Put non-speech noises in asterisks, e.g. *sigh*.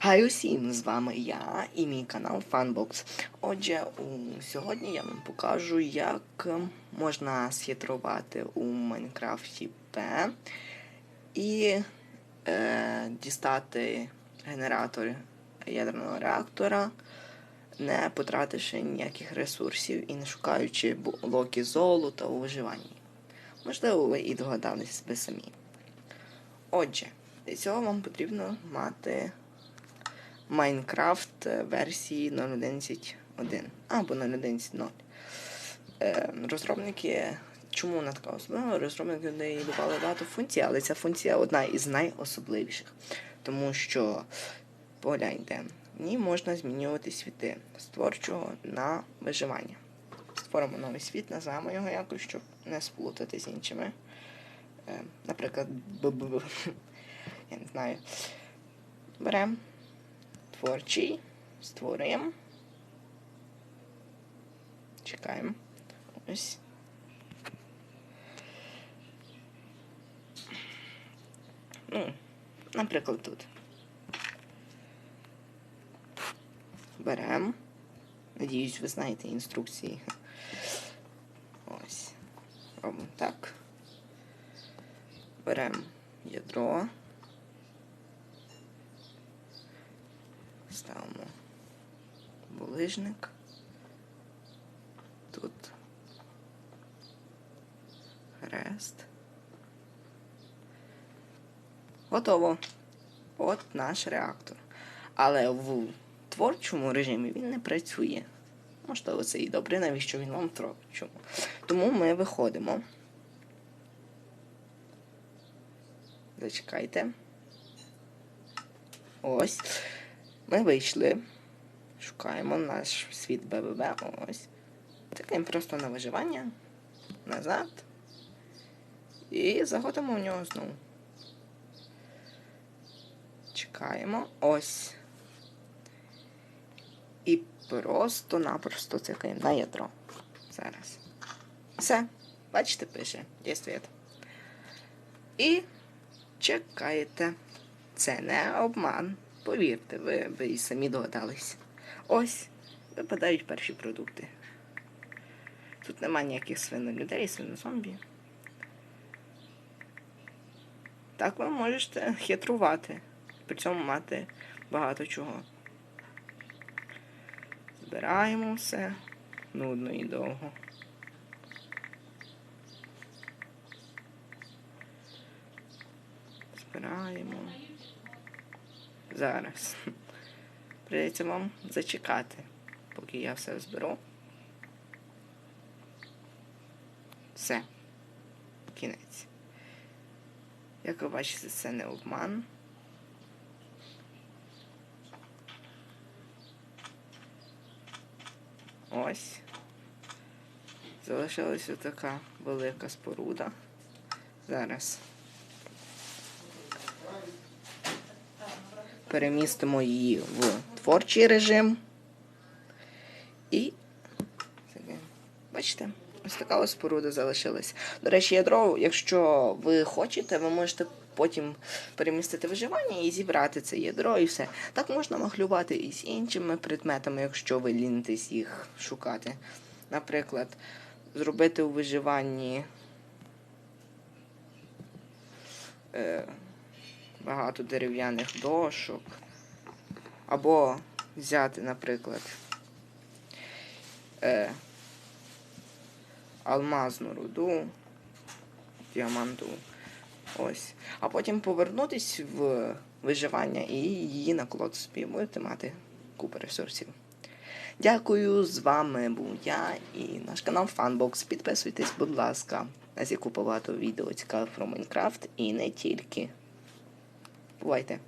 Хай усім з вами я і мій канал Funbox. Отже, сьогодні я вам покажу, як можна схитрувати у Майнкрафті П і е, дістати генератор ядерного реактора, не потративши ніяких ресурсів і не шукаючи блоки золота у виживанні. Можливо, ви і догадались би самі. Отже, для цього вам потрібно мати Майнкрафт версії 0.11.1 або 0.11.0. Е, розробники, чому вона така особлива? Розробники не додали багато функцій, але ця функція одна із найособливіших. Тому що, погляньте, в ній можна змінювати світи з творчого на виживання. Створимо новий світ, назвемо його якось, щоб не сплутати з іншими. Е, наприклад, *laughs* я не знаю. Беремо творчий, створюємо. Чекаємо. Ось. Ну, наприклад, тут. Беремо. Надіюсь, ви знаєте інструкції. Ось. Робимо так. Беремо ядро. Ставимо булижник. Тут хрест. Готово. От наш реактор. Але в творчому режимі він не працює. Можливо, це і добре, навіщо він вам творчому. Тому ми виходимо. Зачекайте. Ось. Ми вийшли. Шукаємо наш світ БББ. Ось. Тикаємо просто на виживання. Назад. І заходимо в нього знову. Чекаємо. Ось. І просто-напросто цикаємо на ядро. Зараз. Все. Бачите, пише. Є світ. І чекаєте. Це не обман. Повірте, ви, ви і самі догадались. Ось випадають перші продукти. Тут нема ніяких свинолюдей, свинозомбі. Так ви можете хитрувати. При цьому мати багато чого. Збираємо все нудно і довго. Збираємо. Зараз. Придеться вам зачекати, поки я все зберу. Все. Кінець. Як ви бачите, це не обман. Ось. Залишилася така велика споруда. Зараз. Перемістимо її в творчий режим. І бачите, ось така ось споруда залишилась. До речі, ядро, якщо ви хочете, ви можете потім перемістити виживання і зібрати це ядро і все. Так можна махлювати і з іншими предметами, якщо ви лінитесь їх шукати. Наприклад, зробити у виживанні. Е, багато дерев'яних дошок. Або взяти, наприклад, е, алмазну руду, діаманту. Ось. А потім повернутись в виживання і її наколоти собі. Будете мати купу ресурсів. Дякую, з вами був я і наш канал Funbox. Підписуйтесь, будь ласка, на яку багато відео цікавих про Майнкрафт і не тільки. Бувайте!